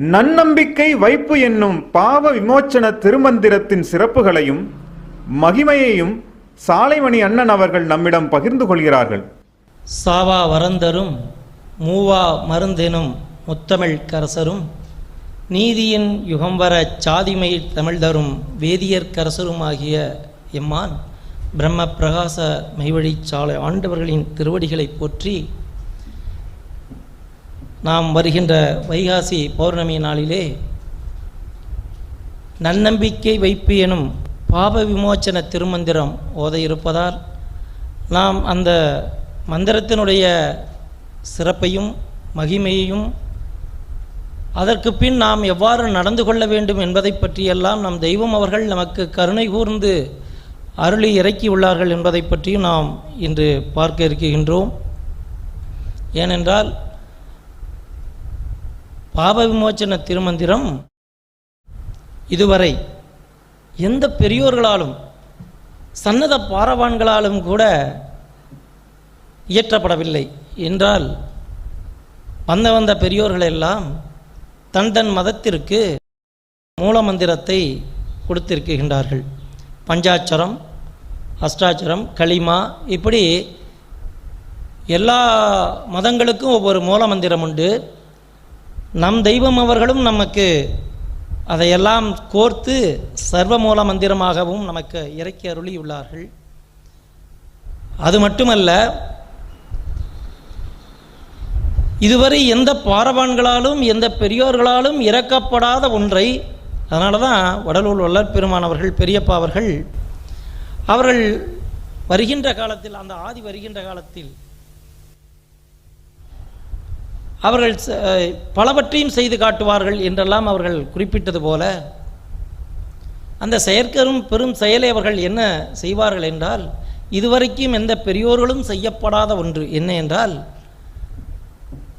நன்னம்பிக்கை வைப்பு என்னும் பாவ விமோச்சன திருமந்திரத்தின் சிறப்புகளையும் மகிமையையும் சாலைமணி அண்ணன் அவர்கள் நம்மிடம் பகிர்ந்து கொள்கிறார்கள். சாவா வரந்தரும் மூவா மருந்தெனும் முத்தமிழ் கரசரும் நீதியின் யுகம்பர சாதிமை தமிழ்தரும் தரும் வேதியர் கரசருமாகிய எம்மான் பிரம்ம பிரகாச மெய்வழிச்சாலை ஆண்டவர்களின் திருவடிகளை போற்றி நாம் வருகின்ற வைகாசி பௌர்ணமி நாளிலே நன்னம்பிக்கை வைப்பு எனும் பாப விமோச்சன திருமந்திரம் ஓத இருப்பதால் நாம் அந்த மந்திரத்தினுடைய சிறப்பையும் மகிமையையும் அதற்கு பின் நாம் எவ்வாறு நடந்து கொள்ள வேண்டும் என்பதை பற்றியெல்லாம் நம் தெய்வம் அவர்கள் நமக்கு கருணை கூர்ந்து அருளி இறக்கியுள்ளார்கள் என்பதை பற்றியும் நாம் இன்று பார்க்க இருக்கின்றோம். ஏனென்றால் பாப விமோச்சன திருமந்திரம் இதுவரை எந்த பெரியோர்களாலும் சன்னத பாரவான்களாலும் கூட இயற்றப்படவில்லை. என்றால் வந்த வந்த பெரியோர்களெல்லாம் தன் தன் மதத்திற்கு மூலமந்திரத்தை கொடுத்திருக்கின்றார்கள். பஞ்சாட்சரம் அஷ்டாட்சரம் களிமா இப்படி எல்லா மதங்களுக்கும் ஒவ்வொரு மூலமந்திரம் உண்டு. நம் தெய்வம் அவர்களும் நமக்கு அதையெல்லாம் கோர்த்து சர்வ மூல மந்திரமாகவும் நமக்கு இறக்கி அருளியுள்ளார்கள். அது மட்டுமல்ல இதுவரை எந்த பாரவான்களாலும் எந்த பெரியோர்களாலும் இறக்கப்படாத ஒன்றை அதனால தான் வடலூர் வல்லற் பெருமானவர்கள் பெரியப்பா அவர்கள் அவர்கள் வருகின்ற காலத்தில் அந்த ஆதி வருகின்ற காலத்தில் அவர்கள் பலவற்றையும் செய்து காட்டுவார்கள் என்றெல்லாம் அவர்கள் குறிப்பிட்டது போல அந்த செயற்கரும் பெரும் செயலை அவர்கள் என்ன செய்வார்கள் என்றால் இதுவரைக்கும் எந்த பெரியோர்களும் செய்யப்படாத ஒன்று என்ன என்றால்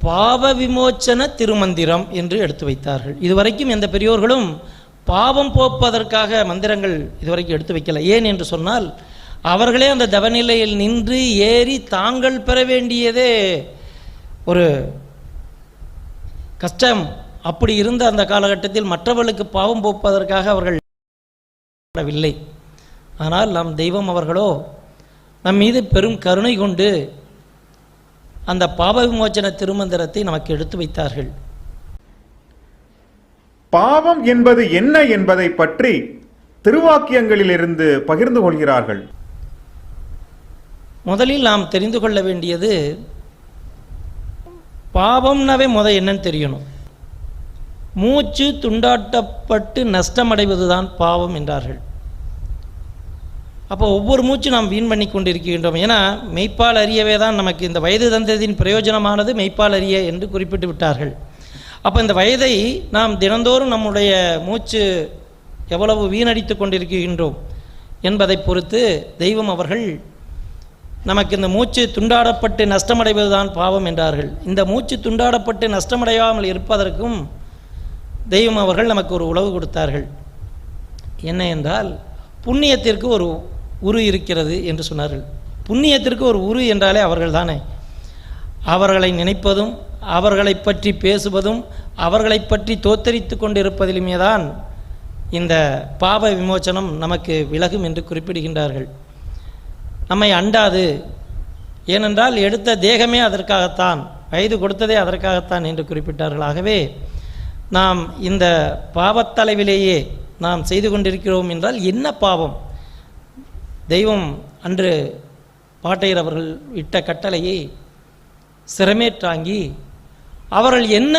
பாவ விமோச்சன திருமந்திரம் என்று எடுத்து வைத்தார்கள். இதுவரைக்கும் எந்த பெரியோர்களும் பாவம் போப்பதற்காக மந்திரங்கள் இதுவரைக்கும் எடுத்து வைக்கல. ஏன் என்று சொன்னால் அவர்களே அந்த தவநிலையில் நின்று ஏறி தாங்கள் பெற வேண்டியதே ஒரு கஷ்டம். அப்படி இருந்த அந்த காலகட்டத்தில் மற்றவர்களுக்கு பாவம் போப்பதற்காக அவர்கள் வில்லை ஆனால் நம் தெய்வம் அவர்களோ நம் மீது பெரும் கருணை கொண்டு அந்த பாப விமோச்சன திருமந்திரத்தை நமக்கு எடுத்து வைத்தார்கள். பாவம் என்பது என்ன என்பதை பற்றி திருவாக்கியங்களிலிருந்து பகிர்ந்து கொள்கிறார்கள். முதலில் நாம் தெரிந்து கொள்ள வேண்டியது பாவம்னாவே முத என்னன்னு தெரியணும். மூச்சு துண்டாட்டப்பட்டு நஷ்டமடைவது தான் பாவம் என்றார்கள். அப்போ ஒவ்வொரு மூச்சு நாம் வீண் பண்ணி கொண்டிருக்கின்றோம். ஏன்னா மெய்ப்பால் அறியவே தான் நமக்கு இந்த வயது தந்ததின் பிரயோஜனமானது மெய்ப்பால் அறிய என்று குறிப்பிட்டு விட்டார்கள். அப்போ இந்த வயதை நாம் தினந்தோறும் நம்முடைய மூச்சு எவ்வளவு வீணடித்து கொண்டிருக்கின்றோம் என்பதை பொறுத்து தெய்வம் அவர்கள் நமக்கு இந்த மூச்சு துண்டாடப்பட்டு நஷ்டமடைவதுதான் பாவம் என்றார்கள். இந்த மூச்சு துண்டாடப்பட்டு நஷ்டமடையாமல் இருப்பதற்கும் தெய்வம் அவர்கள் நமக்கு ஒரு உழவு கொடுத்தார்கள். என்ன என்றால் புண்ணியத்திற்கு ஒரு உரு இருக்கிறது என்று சொன்னார்கள். புண்ணியத்திற்கு ஒரு உரு என்றாலே அவர்கள் தானே? அவர்களை நினைப்பதும் அவர்களை பற்றி பேசுவதும் அவர்களை பற்றி தோத்தரித்து கொண்டிருப்பதிலுமே தான் இந்த பாவ விமோச்சனம் நமக்கு விலகும் என்று குறிப்பிடுகின்றார்கள். நம்மை அண்டாது. ஏனென்றால் எடுத்த தேகமே அதற்காகத்தான் வயது கொடுத்ததே அதற்காகத்தான் என்று குறிப்பிட்டார்கள். ஆகவே நாம் இந்த பாவத்தளவிலேயே நாம் செய்து கொண்டிருக்கிறோம் என்றால் என்ன பாவம்? தெய்வம் அன்று பாட்டையர் அவர்கள் இட்ட கட்டளையை சிரமேற்றாங்கி அவர்கள் என்ன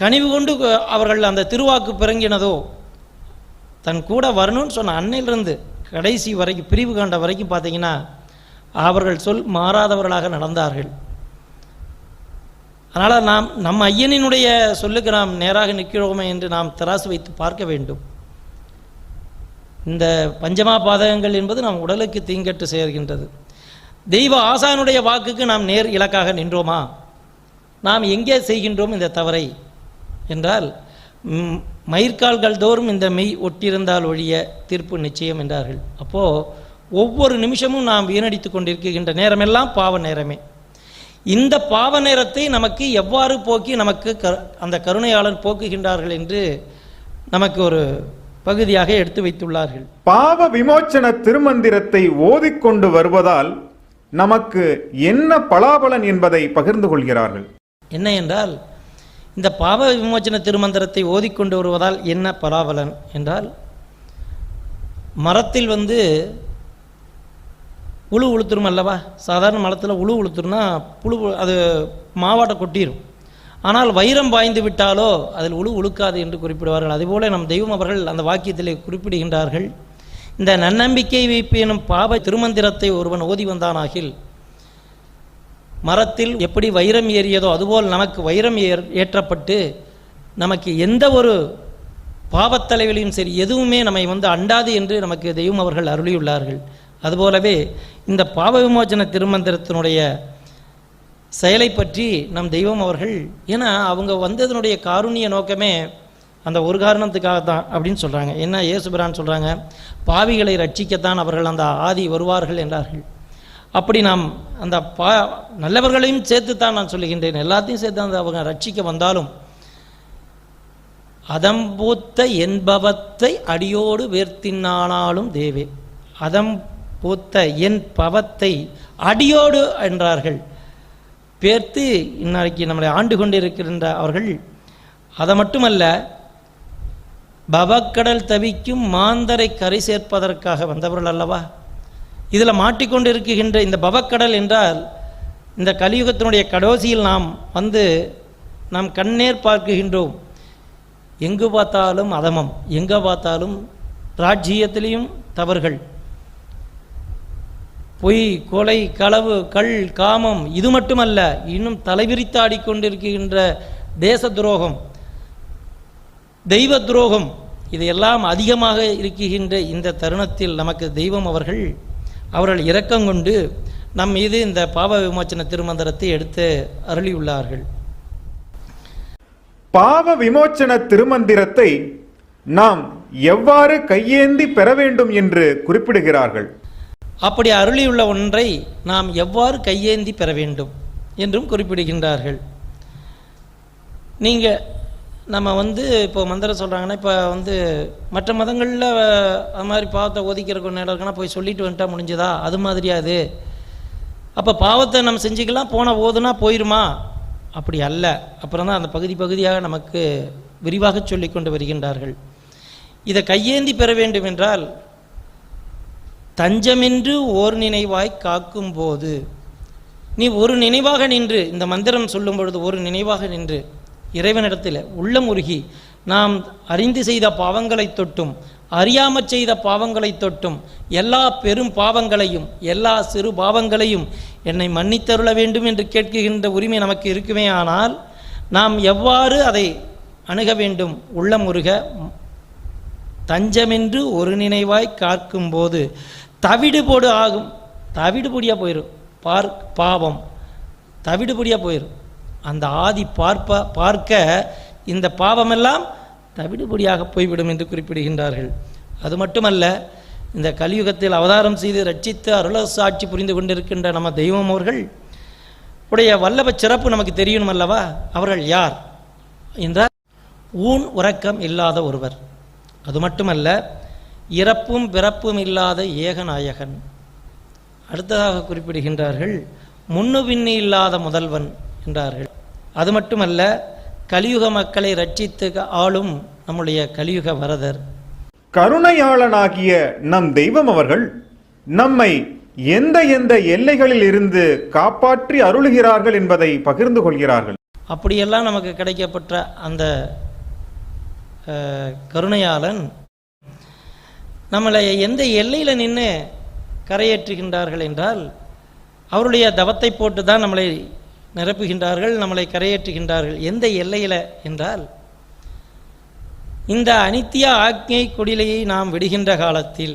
கனிவு கொண்டு அவர்கள் அந்த திருவாக்கு பிறங்கினதோ தன் கூட வரணும்னு சொன்ன அன்னையிலிருந்து கடைசி வரைக்கும் பிரிவு காண்ட வரைக்கும் பார்த்தீங்கன்னா அவர்கள் சொல் மாறாதவர்களாக நடந்தார்கள். அதனால் நாம் நம் ஐயனினுடைய சொல்லுக்கு நாம் நேராக நிற்கிறோமே என்று நாம் தராசு வைத்து பார்க்க வேண்டும். இந்த பஞ்சமா பாதகங்கள் என்பது நம் உடலுக்கு தீங்கட்டு சேர்கின்றது. தெய்வ ஆசானுடைய வாக்குக்கு நாம் நேர் இலக்காக நின்றோமா? நாம் எங்கே செய்கின்றோம் இந்த தவறை? என்றால் மயிர்கால்கள் தோறும் இந்த மெய் ஒட்டியிருந்தால் ஒழிய தீர்ப்பு நிச்சயம் என்றார்கள். அப்போது ஒவ்வொரு நிமிஷமும் நாம் வீணடித்து கொண்டிருக்கின்ற நேரமெல்லாம் பாவ நேரமே. இந்த பாவ நேரத்தை நமக்கு எவ்வாறு போக்கி நமக்கு க அந்த கருணையாளர் போக்குகின்றார்கள் என்று நமக்கு ஒரு பகுதியாக எடுத்து வைத்துள்ளார்கள். பாவ விமோச்சன திருமந்திரத்தை ஓதிக்கொண்டு வருவதால் நமக்கு என்ன பலாபலன் என்பதை பகிர்ந்து கொள்கிறார்கள். என்ன என்றால் இந்த பாவ விமோச்சன திருமந்திரத்தை ஓதிக்கொண்டு வருவதால் என்ன பலாபலன் என்றால் மரத்தில் வந்து உழு உளுத்துரும் அல்லவா? சாதாரண மரத்தில் உழு உளுத்துருன்னா புழு அது மாவாட்ட கொட்டிடும் ஆனால் வைரம் பாய்ந்து விட்டாலோ அதில் உழு உழுக்காது என்று குறிப்பிடுவார்கள். அதுபோல நம் தெய்வம் அவர்கள் அந்த வாக்கியத்திலே குறிப்பிடுகின்றார்கள் இந்த நன்னம்பிக்கை வைப்பு எனும் பாவ திருமந்திரத்தை ஒருவன் ஓதி வந்தானாகில் மரத்தில் எப்படி வைரம் ஏறியதோ அதுபோல் நமக்கு வைரம் ஏர் ஏற்றப்பட்டு நமக்கு எந்த ஒரு பாவத்தலைவிலையும் சரி எதுவுமே நம்மை வந்து அண்டாது என்று நமக்கு தெய்வம் அவர்கள் அருளியுள்ளார்கள். அதுபோலவே இந்த பாவ விமோச்சன திருமந்திரத்தினுடைய செயலை பற்றி நம் தெய்வம் அவர்கள் ஏன்னா அவங்க வந்ததனுடைய காருண்ய நோக்கமே அந்த ஒரு காரணத்துக்காக தான் அப்படின்னு சொல்கிறாங்க என்ன இயேசுபிரான் சொல்கிறாங்க பாவிகளை ரட்சிக்கத்தான் அவர்கள் அந்த ஆதி வருவார்கள் என்றார்கள். அப்படி நாம் அந்த பா நல்லவர்களையும் சேர்த்து தான் நான் சொல்லுகின்றேன். எல்லாத்தையும் சேர்த்து அந்த அவங்க ரட்சிக்க வந்தாலும் அதம்பூத்த என்பவத்தை அடியோடு வேர்த்தினானாலும் தேவே. அதம் பூத்த என் பவத்தை அடியோடு என்றார்கள். பேர்த்து இன்றைக்கு நம்மளை ஆண்டு கொண்டிருக்கின்ற அவர்கள் அதை மட்டுமல்ல பவக்கடல் தவிக்கும் மாந்தரை கரை சேர்ப்பதற்காக வந்தவர்கள் அல்லவா? இதில் மாட்டிக்கொண்டு இருக்குகின்ற இந்த பவக்கடல் என்றால் இந்த கலியுகத்தினுடைய கடைசியில் நாம் வந்து நாம் கண்ணேர் பார்க்குகின்றோம். எங்கு பார்த்தாலும் அதமம் எங்கே பார்த்தாலும் ராஜ்ஜியத்திலையும் தவறுகள். பொய் கொலை களவு கள் காமம் இது மட்டுமல்ல இன்னும் தலைவிரித்து ஆடிக்கொண்டிருக்கின்ற தேச துரோகம் தெய்வ துரோகம் இதையெல்லாம் அதிகமாக இருக்குகின்ற இந்த தருணத்தில் நமக்கு தெய்வம் அவர்கள் அவர்கள் இரக்கம் கொண்டு நம் மீது இந்த பாவ விமோச்சன திருமந்திரத்தை எடுத்து அருளியுள்ளார்கள். பாவ விமோச்சன திருமந்திரத்தை நாம் எவ்வாறு கையேந்தி பெற வேண்டும் என்று குறிப்பிடுகிறார்கள். அப்படி அருளியுள்ள ஒன்றை நாம் எவ்வாறு கையேந்தி பெற வேண்டும் என்றும் குறிப்பிடுகின்றார்கள். நீங்கள் நம்ம வந்து இப்போ மந்திரம் சொல்கிறாங்கன்னா இப்போ வந்து மற்ற மதங்களில் அது மாதிரி பாவத்தை ஒதுக்கிற நேரம் இருக்குன்னா போய் சொல்லிட்டு வந்துட்டா முடிஞ்சதா? அது மாதிரியா அது? அப்போ பாவத்தை நம்ம செஞ்சுக்கலாம் போன ஓதுனா போயிருமா? அப்படி அல்ல. அப்புறம் தான் அந்த பகுதி பகுதியாக நமக்கு விரிவாக சொல்லி கொண்டு வருகின்றார்கள். இதை கையேந்தி பெற வேண்டும் என்றால் தஞ்சமென்று ஓர் நினைவாய் காக்கும் போது நீ ஒரு நினைவாக நின்று இந்த மந்திரம் சொல்லும் பொழுது ஒரு நினைவாக நின்று இறைவனிடத்தில் உள்ளமுருகி நாம் அறிந்து செய்த பாவங்களைத் தொட்டும் அறியாமற் செய்த பாவங்களைத் தொட்டும் எல்லா பெரும் பாவங்களையும் எல்லா சிறு பாவங்களையும் என்னை மன்னித்தருள வேண்டும் என்று கேட்கின்ற உரிமை நமக்கு இருக்குமே ஆனால் நாம் எவ்வாறு அதை அணுக வேண்டும்? உள்ளமுருக தஞ்சமென்று ஒரு நினைவாய் காக்கும்போது தவிடுபோடு ஆகும். தவிடுபொடியாக போயிடும் பார் பாவம். தவிடுபொடியாக போயிடும் அந்த ஆதி பார்ப்ப பார்க்க இந்த பாவமெல்லாம் தவிடுபடியாக போய்விடும் என்று குறிப்பிடுகின்றார்கள். அது மட்டுமல்ல இந்த கலியுகத்தில் அவதாரம் செய்து ரட்சித்து அருளசு ஆட்சி புரிந்து கொண்டிருக்கின்ற நம்ம தெய்வம் அவர்கள் உடைய வல்லப சிறப்பு நமக்கு தெரியணும் அல்லவா? அவர்கள் யார்? என்றால் ஊன் உறக்கம் இல்லாத ஒருவர். அது மட்டுமல்ல இறப்பும் பிறப்பும் இல்லாத ஏகநாயகன். அடுத்ததாக குறிப்பிடுகின்றார்கள் முன்னு பின்னு இல்லாத முதல்வன். என்றார்கள் அது மட்டுமல்ல கலியுக மக்களை ரட்சித்து ஆளும் நம்முடைய கலியுக வரதர். கருணையாளனாகிய நம் தெய்வம் அவர்கள் நம்மை எந்த எந்த எல்லைகளில் இருந்து காப்பாற்றி அருளுகிறார்கள் என்பதை பகிர்ந்து கொள்கிறார்கள். அப்படியெல்லாம் நமக்கு கிடைக்கப்பட்ட அந்த கருணையாளன் நம்மளை எந்த எல்லையில் நின்று கரையேற்றுகின்றார்கள் என்றால் அவருடைய தவத்தை போட்டு தான் நம்மளை நிரப்புகின்றார்கள் நம்மளை கரையேற்றுகின்றார்கள். எந்த எல்லையில் என்றால் இந்த அனித்திய ஆக்ஞை கொடிலையை நாம் விடுகின்ற காலத்தில்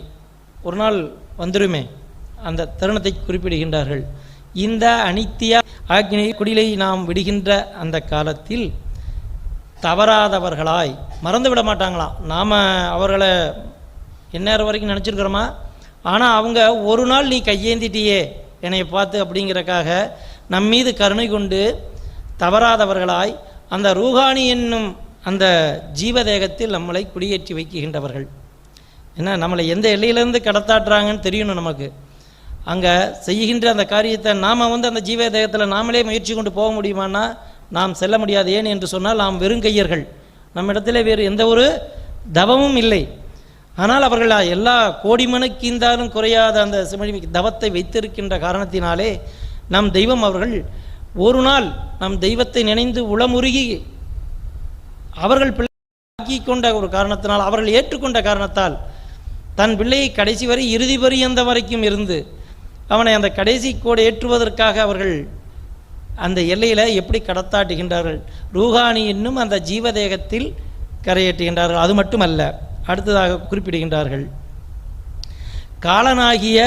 ஒரு நாள் வந்துருமே அந்த தருணத்தை குறிப்பிடுகின்றார்கள். இந்த அனித்திய ஆக்ஞை குடிலை நாம் விடுகின்ற அந்த காலத்தில் தவறாதவர்களாய் மறந்து விட மாட்டாங்களாம் நாம் அவர்களை எந்நேரம் வரைக்கும் நினச்சிருக்கிறோமா? ஆனால் அவங்க ஒரு நாள் நீ கையேந்திட்டியே என்னை பார்த்து அப்படிங்கிறக்காக நம் மீது கருணை கொண்டு தவறாதவர்களாய் அந்த ரூஹானி என்னும் அந்த ஜீவதேகத்தில் நம்மளை குடியேற்றி வைக்கின்றவர்கள். என்ன? நம்மளை எந்த எல்லையிலேருந்து கடத்தாட்டுறாங்கன்னு தெரியணும் நமக்கு. அங்கே செய்கின்ற அந்த காரியத்தை நாம் வந்து அந்த ஜீவ தேகத்தில் நாமளே முயற்சி கொண்டு போக முடியுமான்னா நாம் செல்ல முடியாது. ஏன் என்று சொன்னால் நாம் வெறுங்கையர்கள் நம்மிடத்தில் வேறு எந்த ஒரு தவமும் இல்லை. ஆனால் அவர்கள் எல்லா கோடி மனுக்கீந்தாலும் குறையாத அந்த தவத்தை வைத்திருக்கின்ற காரணத்தினாலே நம் தெய்வம் அவர்கள் ஒரு நாள் நம் தெய்வத்தை நினைந்து உளமுருகி அவர்கள் பிள்ளை கொண்ட ஒரு காரணத்தினால் அவர்கள் ஏற்றுக்கொண்ட காரணத்தால் தன் பிள்ளையை கடைசி வரை இறுதி பரியந்த வரைக்கும் இருந்து அவனை அந்த கடைசி கோடு ஏற்றுவதற்காக அவர்கள் அந்த எல்லையில் எப்படி கடத்தாட்டுகின்றார்கள்? ரூஹானி என்னும் அந்த ஜீவதேகத்தில் கரையேற்றுகின்றார்கள். அது மட்டுமல்ல அடுத்ததாக குறிப்பிடுகின்றார்கள். காலனாகிய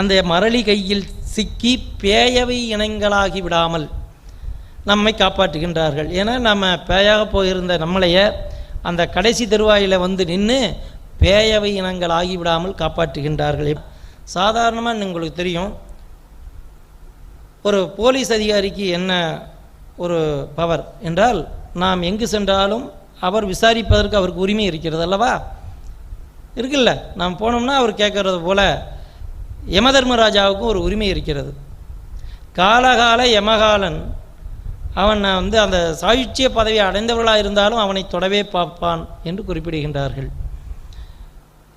அந்த மரளி கையில் சிக்கி பேயவை இனங்களாகி விடாமல் நம்மை காப்பாற்றுகின்றார்கள். ஏன்னா நம்ம பேயாக போயிருந்த நம்மளைய அந்த கடைசி தருவாயில் வந்து நின்று பேயவை இனங்கள் ஆகிவிடாமல் காப்பாற்றுகின்றார்கள். சாதாரணமாக உங்களுக்கு தெரியும். ஒரு போலீஸ் அதிகாரிக்கு என்ன ஒரு பவர் என்றால் நாம் எங்கு சென்றாலும் அவர் விசாரிப்பதற்கு அவருக்கு உரிமை இருக்கிறது அல்லவா? இருக்குல்ல. நாம் போனோம்னா அவர் கேட்குறது போல யமதர்மராஜாவுக்கும் ஒரு உரிமை இருக்கிறது. காலகால யமகாலன் அவன் வந்து அந்த சாயுச்சிய பதவியை அடைந்தவர்களாக இருந்தாலும் அவனை தொடவே பார்ப்பான் என்று குறிப்பிடுகின்றார்கள்.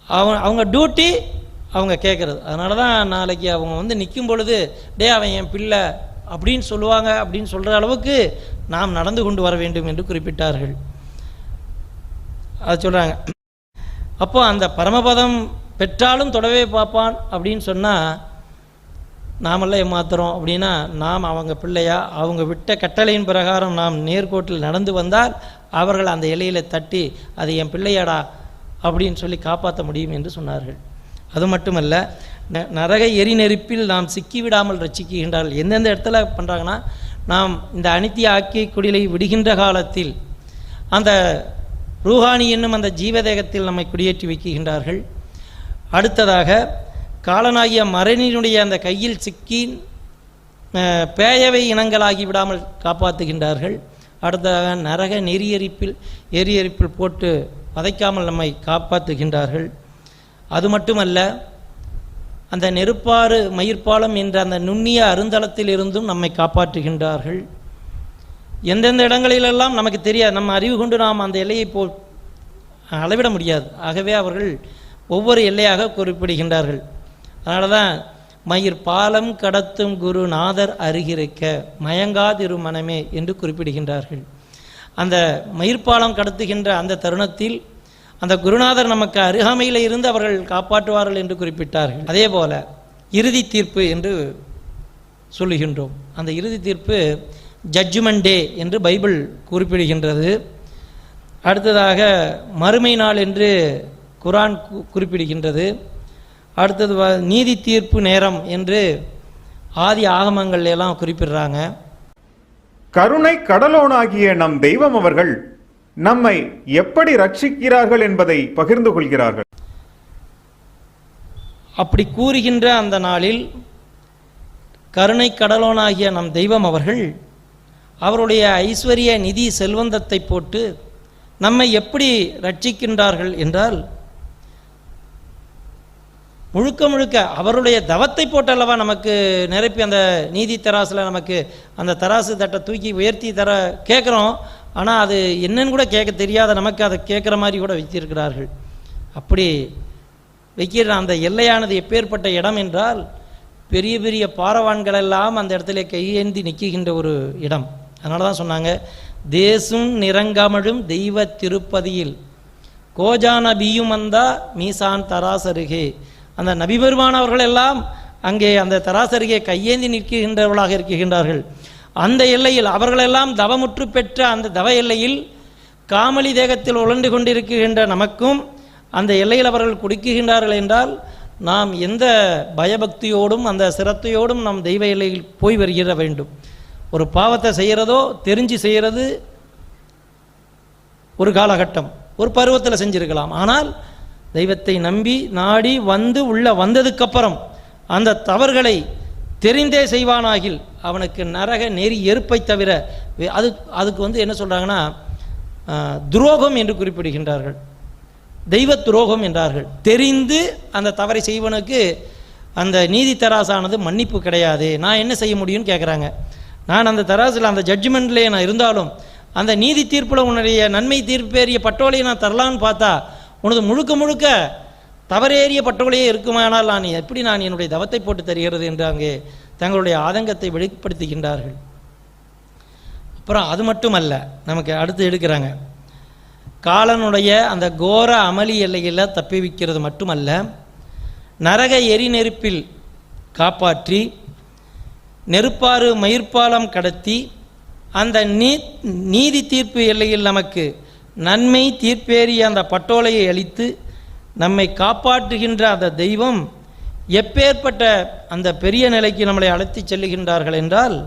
அவன் அவங்க டியூட்டி அவங்க கேட்குறது. அதனால தான் நாளைக்கு அவங்க வந்து நிற்கும் பொழுது டே அவன் என் பிள்ளை அப்படின்னு சொல்லுவாங்க. அப்படின்னு சொல்கிற அளவுக்கு நாம் நடந்து கொண்டு வர வேண்டும் என்று குறிப்பிட்டார்கள். அது சொல்கிறாங்க அப்போ அந்த பரமபதம் பெற்றாலும் தொடவே பார்ப்பான் அப்படின்னு சொன்னால் நாமெல்லாம் ஏமாத்துறோம். அப்படின்னா நாம் அவங்க பிள்ளையா? அவங்க விட்ட கட்டளையின் பிரகாரம் நாம் நேர்கோட்டில் நடந்து வந்தால் அவர்கள் அந்த இலையில் தட்டி அது என் பிள்ளையாடா? அப்படின்னு சொல்லி காப்பாற்ற முடியும் என்று சொன்னார்கள். அது மட்டுமல்ல ந- நரக எரி நெருப்பில் நாம் சிக்கிவிடாமல் ரசிக்குகின்றார்கள் எந்தெந்த இடத்துல பண்ணுறாங்கன்னா நாம் இந்த அனித்திய ஆக்கிய குடிலை விடுகின்ற காலத்தில் அந்த ரூஹானி என்னும் அந்த ஜீவதேகத்தில் நம்மை குடியேற்றி வைக்கின்றார்கள். அடுத்ததாக காலனாகிய மரணினுடைய அந்த கையில் சிக்கி பேயவை இனங்களாகி விடாமல் காப்பாற்றுகின்றார்கள் அடுத்ததாக நரக நெறியரிப்பில் எரியரிப்பில் போட்டு வதைக்காமல் நம்மை காப்பாற்றுகின்றார்கள் அது மட்டுமல்ல அந்த நெருப்பாறு மயிர்ப்பாலம் என்ற அந்த நுண்ணிய அருந்தளத்திலிருந்தும் நம்மை காப்பாற்றுகின்றார்கள். எந்தெந்த இடங்களிலெல்லாம் நமக்கு தெரியாது நம்ம அறிவு கொண்டு நாம் அந்த எல்லையை போ அளவிட முடியாது. ஆகவே அவர்கள் ஒவ்வொரு எல்லையாக குறிப்பிடுகின்றார்கள். அதனால தான் மயிர் பாலம் கடத்தும் குருநாதர் அருகிருக்க மயங்காதிரு மனமே என்று குறிப்பிடுகின்றார்கள். அந்த மயிர்பாலம் கடத்துகின்ற அந்த தருணத்தில் அந்த குருநாதர் நமக்கு அருகாமையில் இருந்து அவர்கள் காப்பாற்றுவார்கள் என்று குறிப்பிட்டார்கள். அதே போல இறுதி தீர்ப்பு என்று சொல்லுகின்றோம். அந்த இறுதி தீர்ப்பு ஜட்ஜ்மெண்ட் டே என்று பைபிள் குறிப்பிடுகின்றது. அடுத்ததாக மறுமை நாள் என்று குரான் குறிப்பிடுகின்றது. அடுத்தது நீதி தீர்ப்பு நேரம் என்று ஆதி ஆகமங்கள்ல எல்லாம் குறிப்பிடுறாங்க. கருணை கடலோனாகிய நம் தெய்வம் அவர்கள் நம்மை எப்படி ரட்சிக்கிறார்கள் என்பதை பகிர்ந்து கொள்கிறார்கள். அப்படி கூறுகின்ற அந்த நாளில் கருணை கடலோனாகிய நம் தெய்வம் அவர்கள் அவருடைய ஐஸ்வர்ய நிதி செல்வந்தத்தை போட்டு நம்மை எப்படி ரட்சிக்கின்றார்கள் என்றால் முழுக்க முழுக்க அவருடைய தவத்தை போட்டல்லவா நமக்கு நிரப்பி அந்த நீதி தராசில் நமக்கு அந்த தராசு தட்டை தூக்கி உயர்த்தி தர கேட்குறோம் ஆனால் அது என்னன்னு கூட கேட்க தெரியாத நமக்கு அதை கேட்குற மாதிரி கூட வைத்திருக்கிறார்கள். அப்படி வைக்கிற அந்த எல்லையானது எப்பேற்பட்ட இடம் என்றால் பெரிய பெரிய பாரவான்கள் எல்லாம் அந்த இடத்துல கையேந்தி நிற்கின்ற ஒரு இடம். அதனால தான் சொன்னாங்க தேசும் நிறங்கமழும் தெய்வ திருப்பதியில் கோஜான பியும் வந்தா மீசான் தராசருகே அந்த நபிபெருமானவர்கள் எல்லாம் அங்கே அந்த தராசருகே கையேந்தி நிற்கின்றவர்களாக இருக்கின்றார்கள். அந்த எல்லையில் அவர்களெல்லாம் தவமுற்று பெற்ற அந்த தவ எல்லையில் காமலி தேகத்தில் உழண்டு கொண்டிருக்கின்ற நமக்கும் அந்த எல்லையில் அவர்கள் குடிக்குகின்றார்கள் என்றால் நாம் எந்த பயபக்தியோடும் அந்த சிரத்தையோடும் நம் தெய்வ எல்லையில் போய் வருகிற வேண்டும். ஒரு பாவத்தை செய்கிறதோ தெரிஞ்சு செய்கிறது ஒரு காலகட்டம். ஒரு பருவத்தில் செஞ்சிருக்கலாம். ஆனால் தெய்வத்தை நம்பி நாடி வந்து உள்ள வந்ததுக்கப்புறம் அந்த தவறுகளை தெரிந்தே செய்வானாகில் அவனுக்கு நரக நெறி எருப்பை தவிர அது அதுக்கு வந்து என்ன சொல்கிறாங்கன்னா துரோகம் என்று குறிப்பிடுகின்றார்கள். தெய்வ துரோகம் என்றார்கள். தெரிந்து அந்த தவறை செய்வனுக்கு அந்த நீதி தராசானது மன்னிப்பு கிடையாது. நான் என்ன செய்ய முடியும்னு கேட்குறாங்க நான் அந்த தராசில் அந்த ஜட்ஜ்மெண்ட்லேயே நான் இருந்தாலும் அந்த நீதி தீர்ப்பில் உன்னுடைய நன்மை தீர்ப்பேறிய பட்டோலையை நான் தரலான்னு பார்த்தா உனது முழுக்க முழுக்க தவறேறிய பட்டவளையே இருக்குமானால் நான் எப்படி நான் என்னுடைய தவத்தை போட்டு தருகிறது என்று அங்கே தங்களுடைய ஆதங்கத்தை வெளிப்படுத்துகின்றார்கள். அப்புறம் அது மட்டுமல்ல நமக்கு அடுத்து எடுக்கிறாங்க. காலனுடைய அந்த கோர அமளி எல்லையில் தப்பி வைக்கிறது மட்டுமல்ல நரக எரி நெருப்பில் காப்பாற்றி நெருப்பாறு மயிர்ப்பாலம் கடத்தி அந்த நீ நீதி தீர்ப்பு எல்லையில் நமக்கு நன்மை தீர்ப்பேறிய அந்த பட்டோலையை அளித்து நம்மை காப்பாற்றுகின்ற அந்த தெய்வம் எப்பேற்பட்ட அந்த பெரிய நிலைக்கு நம்மளை அழைத்துச் செல்லுகின்றார்கள் என்றால்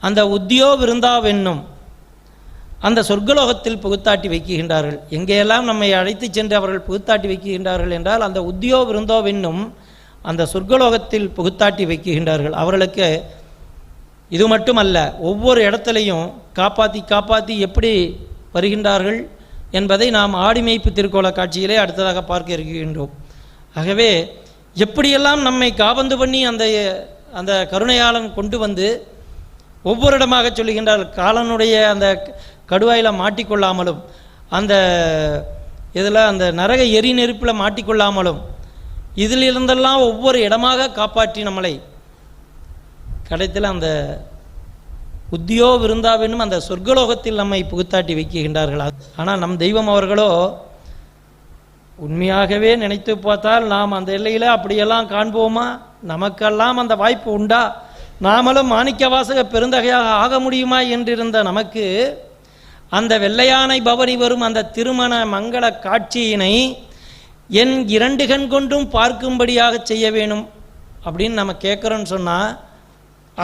அந்த உத்தியோ விருந்தாவென்னும் அந்த சொர்க்கலோகத்தில் புகுத்தாட்டி வைக்கின்றார்கள். எங்கேயெல்லாம் நம்மை அழைத்து சென்று அவர்கள் புகுத்தாட்டி வைக்கின்றார்கள் என்றால் அந்த உத்தியோ விருந்தோவென்னும் அந்த சொர்க்கலோகத்தில் புகுத்தாட்டி வைக்கின்றார்கள். அவர்களுக்கு இது மட்டுமல்ல ஒவ்வொரு இடத்துலையும் காப்பாற்றி காப்பாற்றி எப்படி வருகின்றார்கள் என்பதை நாம் ஆடிமைப்பு திருக்கோள காட்சியிலே அடுத்ததாக பார்க்க இருக்கின்றோம். ஆகவே எப்படியெல்லாம் நம்மை காபந்து பண்ணி அந்த அந்த கருணையாளன் கொண்டு வந்து ஒவ்வொரு இடமாக சொல்லுகின்றார் காலனுடைய அந்த கடுவாயில் மாட்டிக்கொள்ளாமலும் அந்த இதில் அந்த நரக எரி நெருப்பில் மாட்டிக்கொள்ளாமலும் இதிலிருந்தெல்லாம் ஒவ்வொரு இடமாக காப்பாற்றி நம்மளை கடைத்தில் அந்த உத்தியோ விருந்தாவெனும் அந்த சொர்க்கலோகத்தில் நம்மை புகுத்தாட்டி வைக்கின்றார்கள். ஆனால் நம் தெய்வம் அவர்களோ உண்மையாகவே நினைத்து பார்த்தால் நாம் அந்த எல்லையில் அப்படியெல்லாம் காண்போமா? நமக்கெல்லாம் அந்த வாய்ப்பு உண்டா? நாமளும் மாணிக்க வாசக பெருந்தகையாக ஆக முடியுமா என்றிருந்த நமக்கு அந்த வெள்ளையானை பவனி வரும் அந்த திருமண மங்கள காட்சியினை என் இரண்டு கண் கொண்டும் பார்க்கும்படியாக செய்ய வேணும் அப்படின்னு நம்ம கேட்குறோன்னு சொன்னால்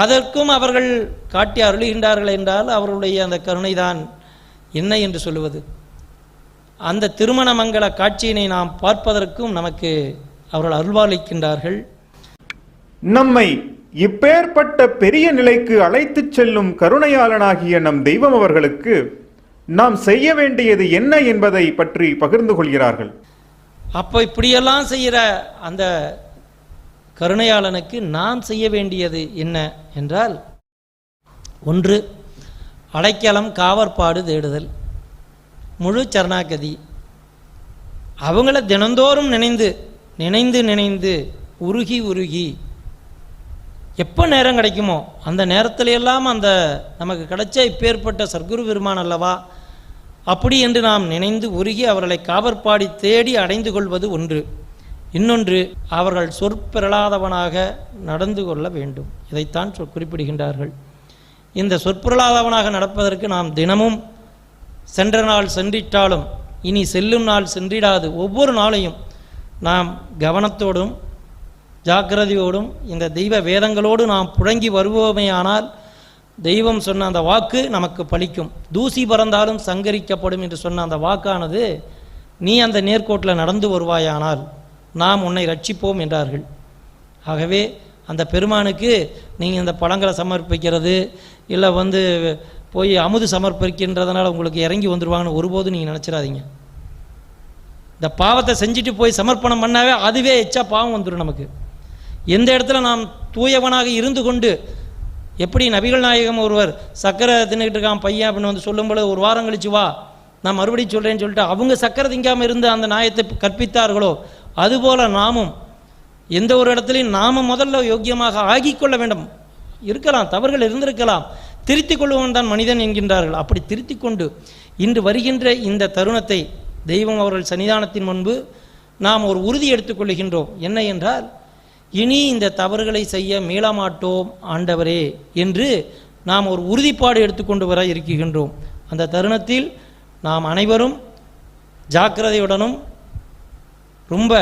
அதற்கும் அவர்கள் காட்டி அருளுகின்றார்கள் என்றால் அவர்களுடைய அந்த கருணைதான் என்ன என்று சொல்லுவது. அந்த திருமண மங்கள காட்சியினை நாம் பார்ப்பதற்கும் நமக்கு அவர்கள் அருள்வாளிக்கின்றார்கள். நம்மை இப்பேற்பட்ட பெரிய நிலைக்கு அழைத்துச் செல்லும் கருணையாளனாகிய நம் தெய்வம் அவர்களுக்கு நாம் செய்ய வேண்டியது என்ன என்பதை பற்றி பகிர்ந்து கொள்கிறார்கள். அப்போ இப்படியெல்லாம் செய்கிற அந்த கருணையாளனுக்கு நாம் செய்ய வேண்டியது என்ன என்றால் ஒன்று அடைக்கலம் காவற்பாடு தேடுதல். முழு சரணாகதி. அவங்கள தினந்தோறும் நினைந்து நினைந்து நினைந்து உருகி உருகி எப்போ நேரம் கிடைக்குமோ அந்த நேரத்தில் எல்லாம் அந்த நமக்கு கிடைச்ச இப்பேற்பட்ட சர்க்குரு பெருமான் அல்லவா அப்படி என்று நாம் நினைந்து உருகி அவர்களை காவற்பாடி தேடி அடைந்து கொள்வது ஒன்று. இன்னொன்று அவர்கள் சொற்பிரளாதவனாக நடந்து கொள்ள வேண்டும். இதைத்தான் சொ- குறிப்பிடுகின்றார்கள். இந்த சொற்பிரளாதவனாக நடப்பதற்கு நாம் தினமும் சென்ற நாள் சென்றிட்டாலும் இனி செல்லும் நாள் சென்றிடாது. ஒவ்வொரு நாளையும் நாம் கவனத்தோடும் ஜாக்கிரதையோடும் இந்த தெய்வ வேதங்களோடு நாம் புழங்கி வருவோமேயானால் தெய்வம் சொன்ன அந்த வாக்கு நமக்கு பலிக்கும். தூசி பறந்தாலும் சங்கரிக்கப்படும் என்று சொன்ன அந்த வாக்கானது நீ அந்த நேர்கோட்டில் நடந்து வருவாயானால் நாம் உன்னை ரட்சிப்போம் என்றார்கள். ஆகவே அந்த பெருமானுக்கு நீங்கள் இந்த பழங்களை சமர்ப்பிக்கிறது இல்லை வந்து போய் அமுது சமர்ப்பிக்கின்றதுனால உங்களுக்கு இறங்கி வந்துடுவாங்கன்னு ஒருபோதும் நீங்கள் நினச்சிடாதீங்க இந்த பாவத்தை செஞ்சுட்டு போய் சமர்ப்பணம் பண்ணாவே அதுவே எச்சா பாவம் வந்துடும் நமக்கு. எந்த இடத்துல நாம் தூயவனாக இருந்து கொண்டு எப்படி நபிகள் நாயகம் ஒருவர் சக்கரை தின்னுக்கிட்டு இருக்கான் பையன் அப்படின்னு வந்து சொல்லும்போது ஒரு வாரம் கழிச்சு வா நான் மறுபடியும் சொல்கிறேன்னு சொல்லிட்டு அவங்க சக்கரை திங்காமல் இருந்து அந்த நாயத்தை கற்பித்தார்களோ அதுபோல நாமும் எந்த ஒரு இடத்துலையும் நாம முதல்ல யோக்கியமாக ஆகிக்கொள்ள வேண்டும். இருக்கலாம் தவறுகள் இருந்திருக்கலாம். திருத்தி கொள்வன் தான் மனிதன் என்கின்றார்கள். அப்படி திருத்திக் கொண்டு இன்று வருகின்ற இந்த தருணத்தை தெய்வம் அவர்கள் சன்னிதானத்தின் முன்பு நாம் ஒரு உறுதி எடுத்துக்கொள்கின்றோம் என்ன என்றால் இனி இந்த தவறுகளை செய்ய மீளமாட்டோம் ஆண்டவரே என்று நாம் ஒரு உறுதிப்பாடு எடுத்துக்கொண்டு வர இருக்கின்றோம். அந்த தருணத்தில் நாம் அனைவரும் ஜாக்கிரதையுடனும் ரொம்ப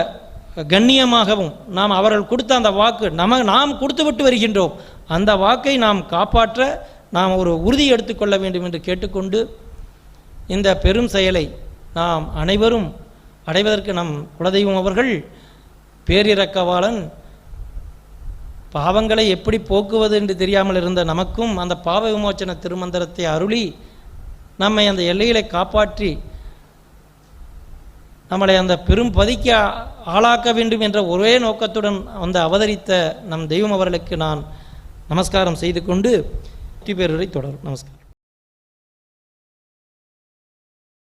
கண்ணியமாகவும் நாம் அவர்கள் கொடுத்த அந்த வாக்கு நம நாம் கொடுத்துவிட்டு வருகின்றோம். அந்த வாக்கை நாம் காப்பாற்ற நாம் ஒரு உறுதி எடுத்துக்கொள்ள வேண்டும் என்று கேட்டுக்கொண்டு இந்த பெரும் செயலை நாம் அனைவரும் அடைவதற்கு நம் குலதெய்வம் அவர்கள் பேரிரக்கவாளன் பாவங்களை எப்படி போக்குவது என்று தெரியாமல் இருந்த நமக்கும் அந்த பாவ விமோச்சன திருமந்திரத்தை அருளி நம்மை அந்த எல்லைகளை காப்பாற்றி நம்மளை அந்த பெரும் பதிக்கு ஆளாக்க வேண்டும் என்ற ஒரே நோக்கத்துடன் வந்து அவதரித்த நம் தெய்வம் அவர்களுக்கு நான் நமஸ்காரம் செய்து கொண்டு வெற்றி தொடரும். நமஸ்காரம்.